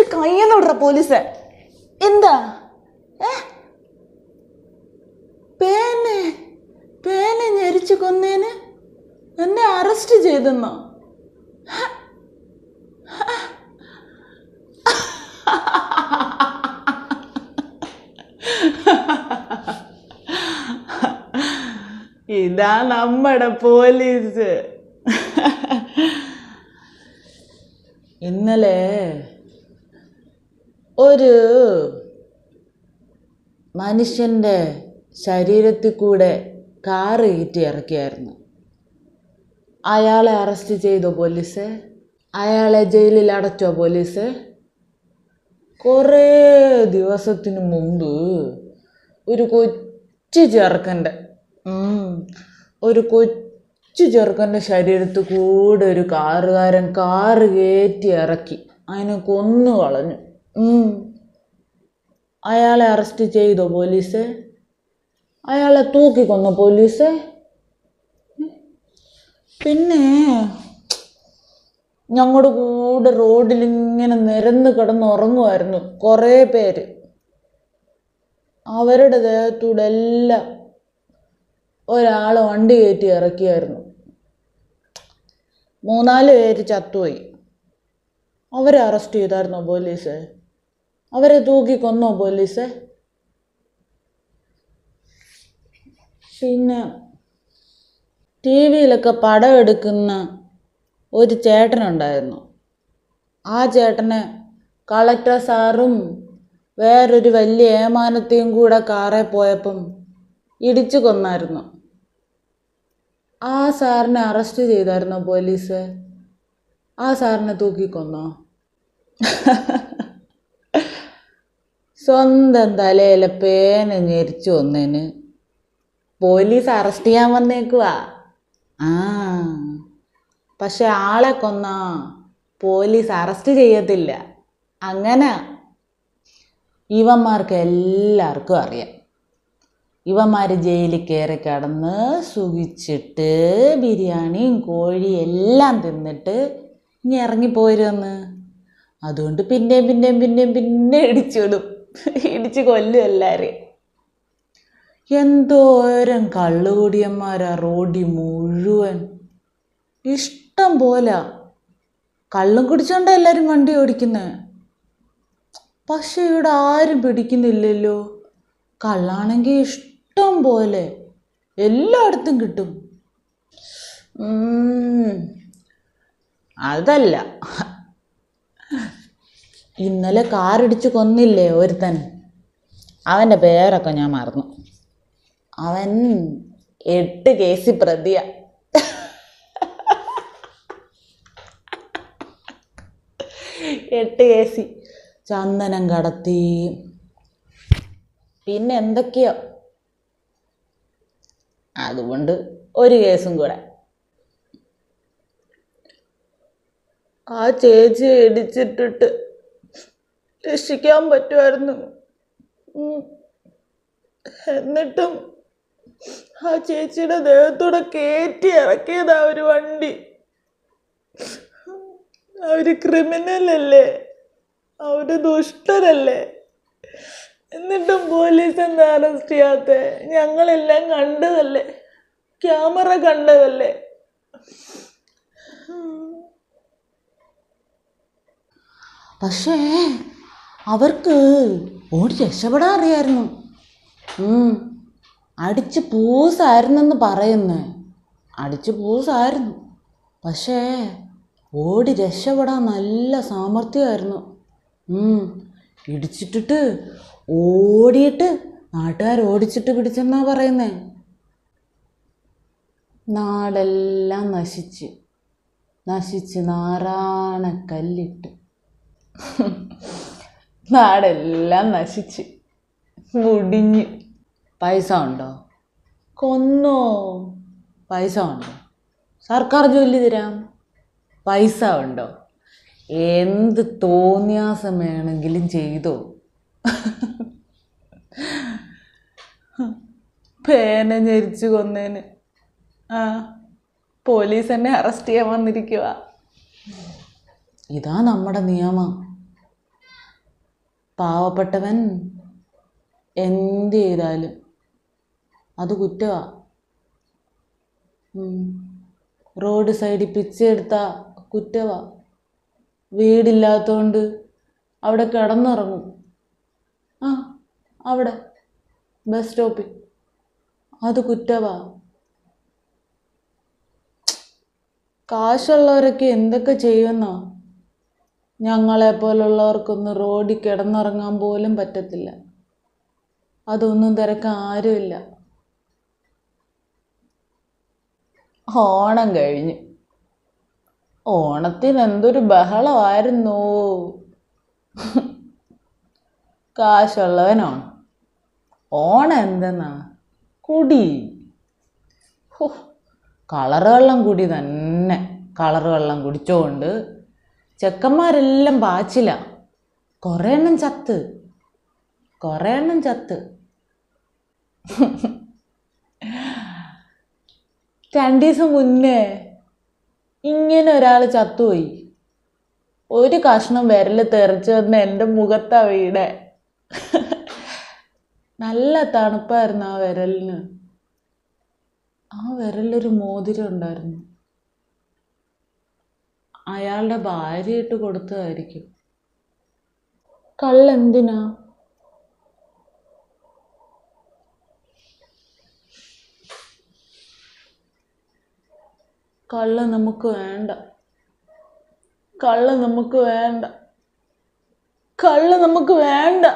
കയ്യെന്ന് വിടുന്ന പോലീസ്. എന്താ? പേനെ പേനെ ഞെരിച്ച് കൊന്നേന് എന്നെ അറസ്റ്റ് ചെയ്തെന്നോ? ഇതാ നമ്മുടെ പോലീസ്. ഇന്നലെ ഒരു മനുഷ്യന്റെ ശരീരത്തിൽ കൂടെ കാറ് കയറ്റി ഇറക്കിയായിരുന്നു. അയാളെ അറസ്റ്റ് ചെയ്തോ പോലീസ്. അയാളെ ജയിലിൽ അടച്ചോ പോലീസ്? കുറേ ദിവസത്തിന് മുമ്പ് ഒരു കൊച്ചു ചെറുക്കന്റെ ഒരു കൊച്ചു ചെറുക്കന്റെ ശരീരത്തിൽ കൂടെ ഒരു കാറുകാരൻ കാറ് കയറ്റി ഇറക്കി. അതിനെ കൊന്നു കളഞ്ഞു. അയാളെ അറസ്റ്റ് ചെയ്തോ പോലീസ്? അയാളെ തൂക്കിക്കൊന്നു പോലീസ്? പിന്നെ ഞങ്ങളുടെ കൂടെ റോഡിൽ ഇങ്ങനെ നിരന്ന് കിടന്ന് ഉറങ്ങുമായിരുന്നു കുറേ പേര്. അവരുടെ ദേഹത്തൂടെ എല്ലാം ഒരാൾ വണ്ടി കയറ്റി ഇറക്കിയായിരുന്നു. മൂന്നാൽ പേര് ചത്തുപോയി. അവരെ അറസ്റ്റ് ചെയ്തായിരുന്നോ പോലീസ്? അവരെ തൂക്കി കൊന്നോ പോലീസ്? പിന്നെ ടി വിയിലൊക്കെ പടം എടുക്കുന്ന ഒരു ചേട്ടനുണ്ടായിരുന്നു. ആ ചേട്ടനെ കളക്ടർ സാറും വേറൊരു വലിയ ഏമാനത്തെയും കൂടെ കാറെ പോയപ്പം ഇടിച്ചു കൊന്നായിരുന്നു. ആ സാറിനെ അറസ്റ്റ് ചെയ്തായിരുന്നോ പോലീസ്? ആ സാറിനെ തൂക്കിക്കൊന്നോ സ്വന്തം തലയിലെ പേന ഞെരിച്ചു വന്നതിന് പോലീസ് അറസ്റ്റ് ചെയ്യാൻ വന്നേക്കുവാ. ആ പക്ഷെ ആളെ കൊന്നാ പോലീസ് അറസ്റ്റ് ചെയ്യത്തില്ല. അങ്ങനെ ഇവന്മാർക്ക് എല്ലാവർക്കും അറിയാം. ഇവന്മാർ ജയിലിൽ കയറി കിടന്ന് സുഖിച്ചിട്ട് ബിരിയാണിയും കോഴിയും എല്ലാം തിന്നിട്ട് ഇനി ഇറങ്ങിപ്പോരുമെന്ന് അതുകൊണ്ട് പിന്നെയും പിന്നെയും പിന്നെയും പിന്നെ ഇടിച്ചിടും ഇടിച്ച് കൊല്ലും എല്ലാവരെയും എന്തോരം കള്ളുകൂടിയന്മാരാ റോഡി മുഴുവൻ. ഇഷ്ടം പോലെ. കള്ളും കുടിച്ചോണ്ടാ എല്ലാവരും വണ്ടി ഓടിക്കുന്നത് പക്ഷെ ഇവിടെ ആരും പിടിക്കുന്നില്ലല്ലോ. കള്ളാണെങ്കിൽ ഇഷ്ടം പോലെ. എല്ലായിടത്തും കിട്ടും. അതല്ല. ഇന്നലെ കാറിടിച്ച് കൊന്നില്ലേ ഒരുത്തൻ. അവന്റെ പേരൊക്കെ ഞാൻ മറന്നു. അവൻ എട്ട് കേസിൽ പ്രതിയ. എട്ട് കേസി ചന്ദനം കടത്തി. പിന്നെ എന്തൊക്കെയോ. അതുകൊണ്ട് ഒരു കേസും കൂടെ. ആ ചേച്ചി ഇടിച്ചിട്ടിട്ട് രക്ഷിക്കാൻ പറ്റുമായിരുന്നു. എന്നിട്ടും ആ ചേച്ചിയുടെ ദേഹത്തൂടെ കയറ്റി ഇറക്കിയതാ ഒരു വണ്ടി. അവർ ക്രിമിനൽ അല്ലേ? അവർ ദുഷ്ടരല്ലേ? എന്നിട്ടും പോലീസ് എന്താ അറസ്റ്റ് ചെയ്യാത്ത? ഞങ്ങളെല്ലാം കണ്ടതല്ലേ? ക്യാമറ കണ്ടതല്ലേ? പക്ഷേ അവർക്ക് ഓടി രക്ഷപ്പെടാൻ അറിയായിരുന്നു. അടിച്ച് പൂസായിരുന്നെന്ന് പറയുന്നേ. അടിച്ച് പൂസായിരുന്നു. പക്ഷേ ഓടി രക്ഷപ്പെടാൻ നല്ല സാമർഥ്യമായിരുന്നു. ഇടിച്ചിട്ടിട്ട് ഓടിയിട്ട് നാട്ടുകാർ ഓടിച്ചിട്ട് പിടിച്ചെന്നാ പറയുന്നേ. നാടെല്ലാം നശിച്ച്. നശിച്ച് നാരാണ കല്ലിട്ട് നാടെല്ലാം നശിച്ച്. മുടിഞ്ഞ്. പൈസ ഉണ്ടോ കൊന്നോ? പൈസ ഉണ്ടോ സർക്കാർ ജോലി തരാം. പൈസ ഉണ്ടോ എന്ത് തോന്നിയാസം വേണമെങ്കിലും ചെയ്തോ? പേന ഞെരിച്ചു കൊന്നേന്. ആ പോലീസ് എന്നെ അറസ്റ്റ് ചെയ്യാൻ വന്നിരിക്കുക ഇതാ നമ്മുടെ നിയമം. പാവപ്പെട്ടവൻ എന്ത് ചെയ്താലും അത് കുറ്റമാ റോഡ് സൈഡിൽ പിച്ചെടുത്ത കുറ്റവാ. വീടില്ലാത്തോണ്ട് അവിടെ കിടന്നുറങ്ങും. ആ അവിടെ ബസ് സ്റ്റോപ്പിൽ. അത് കുറ്റവാ. കാശുള്ളവരൊക്കെ എന്തൊക്കെ ചെയ്യുമെന്നോ? ഞങ്ങളെ പോലുള്ളവർക്കൊന്ന് റോഡിൽ കിടന്നുറങ്ങാൻ പോലും പറ്റത്തില്ല. അതൊന്നും തിരക്കാൻ ആരുമില്ല. ഓണം കഴിഞ്ഞു. ഓണത്തിന് എന്തൊരു ബഹളമായിരുന്നു. കാശുള്ളവനാണ്. ഓണം എന്തെന്നാ? കുടി. കളർ വെള്ളം കുടി തന്നെ. കളറ് വെള്ളം കുടിച്ചോണ്ട് ചെക്കന്മാരെല്ലാം ബാച്ചില കുറേ എണ്ണം ചത്ത്. കുറേ എണ്ണം ചത്ത്. രണ്ടു ദിവസം മുന്നേ ഇങ്ങനെ ഒരാൾ ചത്തുപോയി. ഒരു കഷ്ണം വിരൽ തെറിച്ച് വന്ന് എന്റെ മുഖത്താ വീടെ നല്ല തണുപ്പായിരുന്നു ആ വിരലിന്. ആ വിരലൊരു മോതിരം ഉണ്ടായിരുന്നു. അയാളുടെ ഭാര്യ ഇട്ട് കൊടുത്തതായിരിക്കും. കള്ളെന്തിനാ? കള്ള് നമുക്ക് വേണ്ട. കള്ള് നമുക്ക് വേണ്ട. കള്ള് നമുക്ക് വേണ്ട.